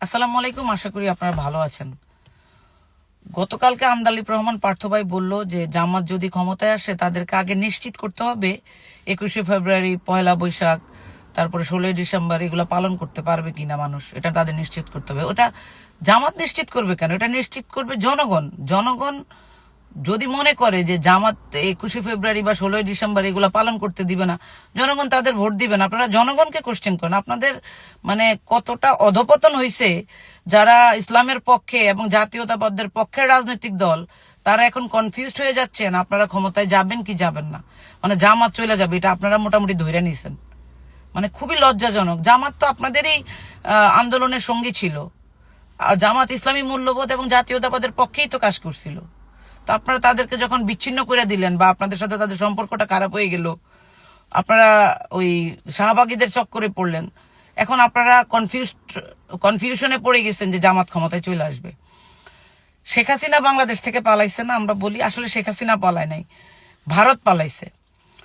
আসসালামু আলাইকুম, আশা করি আপনারা ভালো আছেন। গতকালকে আমদালিব রহমান পার্থ ভাই বলল যে, জামাত যদি ক্ষমতায় আসে, তাদেরকে আগে নিশ্চিত করতে হবে, একুশে ফেব্রুয়ারি পয়লা বৈশাখ, তারপরে ষোলোই ডিসেম্বর, এগুলো পালন করতে পারবে কিনা মানুষ, এটা তাদের নিশ্চিত করতে হবে। ওটা জামাত নিশ্চিত করবে কেন? এটা নিশ্চিত করবে জনগণ। জনগণ যদি মনে করে যে জামাত একুশে ফেব্রুয়ারি বা ষোলোই ডিসেম্বর এগুলো পালন করতে দিবে না, জনগণ তাদের ভোট দিবেন আপনারা জনগণকে কোশ্চেন করেন। আপনাদের মানে কতটা অধপতন হয়েছে যারা ইসলামের পক্ষে এবং জাতীয়তাবাদের পক্ষের রাজনৈতিক দল, তারা এখন কনফিউজড হয়ে যাচ্ছেন। আপনারা ক্ষমতায় যাবেন কি যাবেন না? মানে জামাত চলে যাবে, এটা আপনারা মোটামুটি ধরে নিয়েছেন মানে খুবই লজ্জাজনক। জামাত তো আপনাদেরই আন্দোলনের সঙ্গী ছিল। জামাত ইসলামী মূল্যবোধ এবং জাতীয়তাবাদের পক্ষেই তো কাজ করছিল। তো আপনারা তাদেরকে যখন বিচ্ছিন্ন করে দিলেন বা আপনাদের সাথে তাদের সম্পর্কটা খারাপ হয়ে গেল, আপনারা ওই শাহবাগীদের চক্করে পড়লেন। এখন আপনারা কনফিউজ কনফিউশনে পড়ে গেছেন যে জামাত ক্ষমতায় চলে আসবে। শেখ হাসিনা বাংলাদেশ থেকে পালাইছে না, আমরা বলি আসলে শেখ হাসিনা পালায় নাই, ভারত পালাইছে।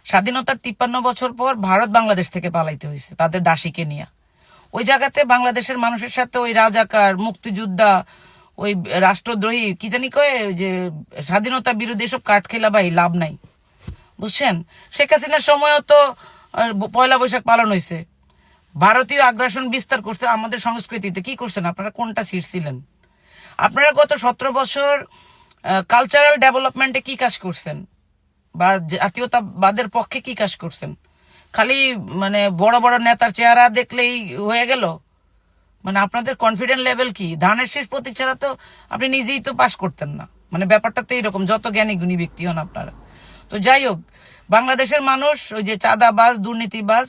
স্বাধীনতার তিপ্পান্ন বছর পর ভারত বাংলাদেশ থেকে পালাইতে হয়েছে তাদের দাসীকে নিয়ে। ওই জায়গাতে বাংলাদেশের মানুষের সাথে ওই রাজাকার, মুক্তিযোদ্ধা ওই রাষ্ট্রদ্রোহী, কি জানি কয়ে যে স্বাধীনতা বিরোধী সব কাঠ খেলা ভাই, লাভ নাই। বুঝছেন? শেখ হাসিনার সময়ও তো পয়লা বৈশাখ পালন হয়েছে ভারতীয় আগ্রাসন বিস্তার করছে আমাদের সংস্কৃতিতে। কি করছেন? আপনারা কোনটা ছিঁড়ছিলেন? আপনারা গত সতেরো বছর কালচারাল ডেভেলপমেন্টে কি কাজ করছেন? বা জাতীয়তাবাদের পক্ষে কি কাজ করছেন? খালি মানে বড় বড় নেতার চেহারা দেখলেই হয়ে গেল? মানে আপনাদের কনফিডেন্ট লেভেল কি? ধানের শেষ প্রতীক ছাড়া তো আপনি নিজেই তো পাশ করতেন না। মানে ব্যাপারটা তো এইরকম যত জ্ঞানী গুণী ব্যক্তি হন আপনারা। তো যাই হোক, বাংলাদেশের মানুষ ওই যে চাঁদাবাজ, দুর্নীতিবাজ,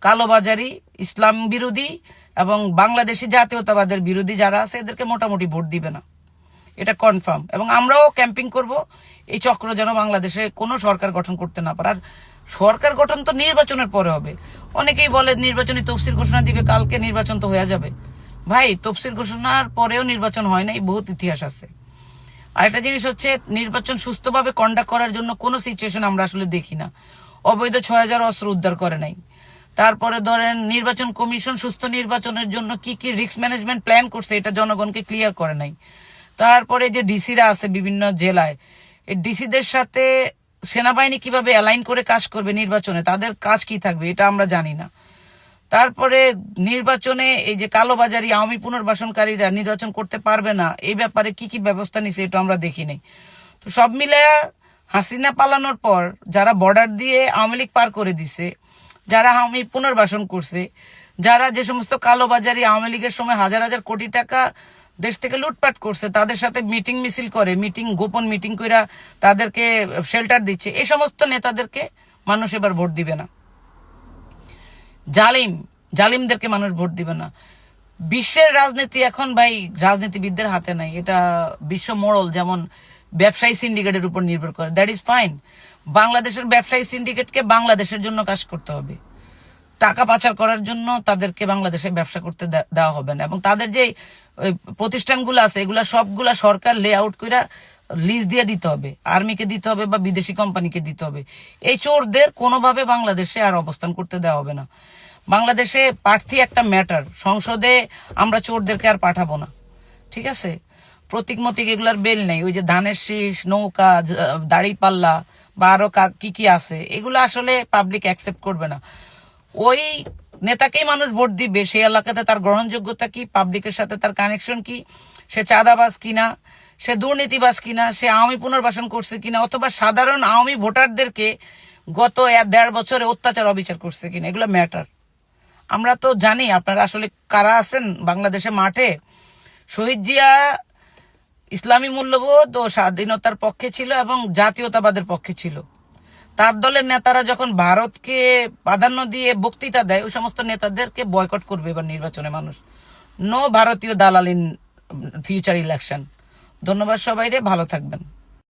কালোবাজারি, ইসলাম বিরোধী এবং বাংলাদেশি জাতীয়তাবাদের বিরোধী যারা আছে, এদেরকে মোটামুটি ভোট দিবে না। এটা কনফার্ম এবং আমরাও ক্যাম্পিং করব। এই চক্র যেন বাংলাদেশে কোনো সরকার গঠন করতে না পারে। আর সরকার গঠন তো নির্বাচনের পরে হবে। অনেকেই বলে নির্বাচনী তফসিল ঘোষণা দিবে, কালকে নির্বাচন তো হয়ে যাবে। ভাই, তফসিল ঘোষণার পরেও নির্বাচন হয় নাই, বহুত ইতিহাস আছে। আরেকটা জিনিস হচ্ছে, নির্বাচন সুস্থভাবে কন্ডাক্ট করার জন্য কোনো সিচুয়েশন আমরা আসলে দেখি না। অবৈধ ছয় হাজার অস্ত্র উদ্ধার করে নাই। তারপরে ধরেন, নির্বাচন কমিশন সুস্থ নির্বাচনের জন্য কি কি রিস্ক ম্যানেজমেন্ট প্ল্যান করছে, এটা জনগণকে ক্লিয়ার করে নাই। তারপরে যে ডিসিরা আছে বিভিন্ন জেলায়, এই ডিসিদের সাথে সেনাবাহিনী কীভাবে অ্যালাইন করে কাজ করবে নির্বাচনে, তাদের কাজ কি থাকবে, এটা আমরা জানি না। তারপরে নির্বাচনে এই যে কালোবাজারি, আওয়ামী পুনর্বাসনকারীরা নির্বাচন করতে পারবে না, এই ব্যাপারে কি কি ব্যবস্থা নিছে এটা আমরা দেখি নাই। তো সব মিলে হাসিনা পালানোর পর যারা বর্ডার দিয়ে আওয়ামী লীগ পার করে দিছে, যারা আওয়ামী পুনর্বাসন করছে, যারা যে সমস্ত কালোবাজারি আওয়ামী লীগের সময় হাজার হাজার কোটি টাকা দেশ থেকে লুটপাট করছে, তাদের সাথে মিটিং মিছিল করে, মিটিং, গোপন মিটিং কইরা তাদেরকে শেল্টার দিচ্ছে এই সমস্ত নেতাদেরকে মানুষ এবার ভোট দিবে না। জালিম, জালিমদেরকে মানুষ ভোট দিবে না। বিশ্বের রাজনীতি এখন ভাই রাজনীতিবিদদের হাতে নাই, এটা বিশ্ব মোড়ল যেমন ব্যবসায়ী সিন্ডিকেটের উপর নির্ভর করে দ্যাট ইজ ফাইন বাংলাদেশের ব্যবসায়ী সিন্ডিকেটকে বাংলাদেশের জন্য কাজ করতে হবে। টাকা পাচার করার জন্য তাদেরকে বাংলাদেশে ব্যবসা করতে দেওয়া হবে না। এবং তাদের যে প্রতিষ্ঠানগুলো আছে, এগুলো সবগুলা সরকার লে আউট করে লিজ দিয়ে দিতে হবে। আর্মিকে দিতে হবে বা বিদেশি কোম্পানিকে দিতে হবে। এই চোরদের কোনোভাবে বাংলাদেশে আর অবস্থান করতে দেওয়া হবে না। বাংলাদেশে প্রার্থী একটা ম্যাটার সংসদে আমরা চোরদেরকে আর পাঠাবো না। ঠিক আছে? প্রতীক মতিক এগুলার বেল নেই। ওই যে ধানের শীষ, নৌকা দাড়ি পাল্লা বা আরও কি কি আছে, এগুলো আসলে পাবলিক অ্যাকসেপ্ট করবে না। ওই নেতাকেই মানুষ ভোট দিবে। সেই এলাকাতে তার গ্রহণযোগ্যতা কি? পাবলিকের সাথে তার কানেকশন কি? সে চাঁদাবাজ কিনা? সে দুর্নীতিবাজ কিনা? সে আওয়ামী পুনর্বাসন করছে কিনা? অথবা সাধারণ আওয়ামী ভোটারদেরকে গত এক দেড় বছরে অত্যাচার, অবিচার করছে কিনা? এগুলো ম্যাটার আমরা তো জানি আপনারা আসলে কারা আছেন বাংলাদেশে মাঠে। শহীদ জিয়া ইসলামী মূল্যবোধ ও স্বাধীনতার পক্ষে ছিল এবং জাতীয়তাবাদের পক্ষে ছিল। তার দলের নেতারা যখন ভারতকে প্রাধান্য দিয়ে বক্তৃতা দেয়, ওই সমস্ত নেতাদেরকে বয়কট করবে এবার নির্বাচনে মানুষ। নো ভারতীয় দালাল ইন ফিউচার ইলেকশন ধন্যবাদ সবাই রে ভালো থাকবেন।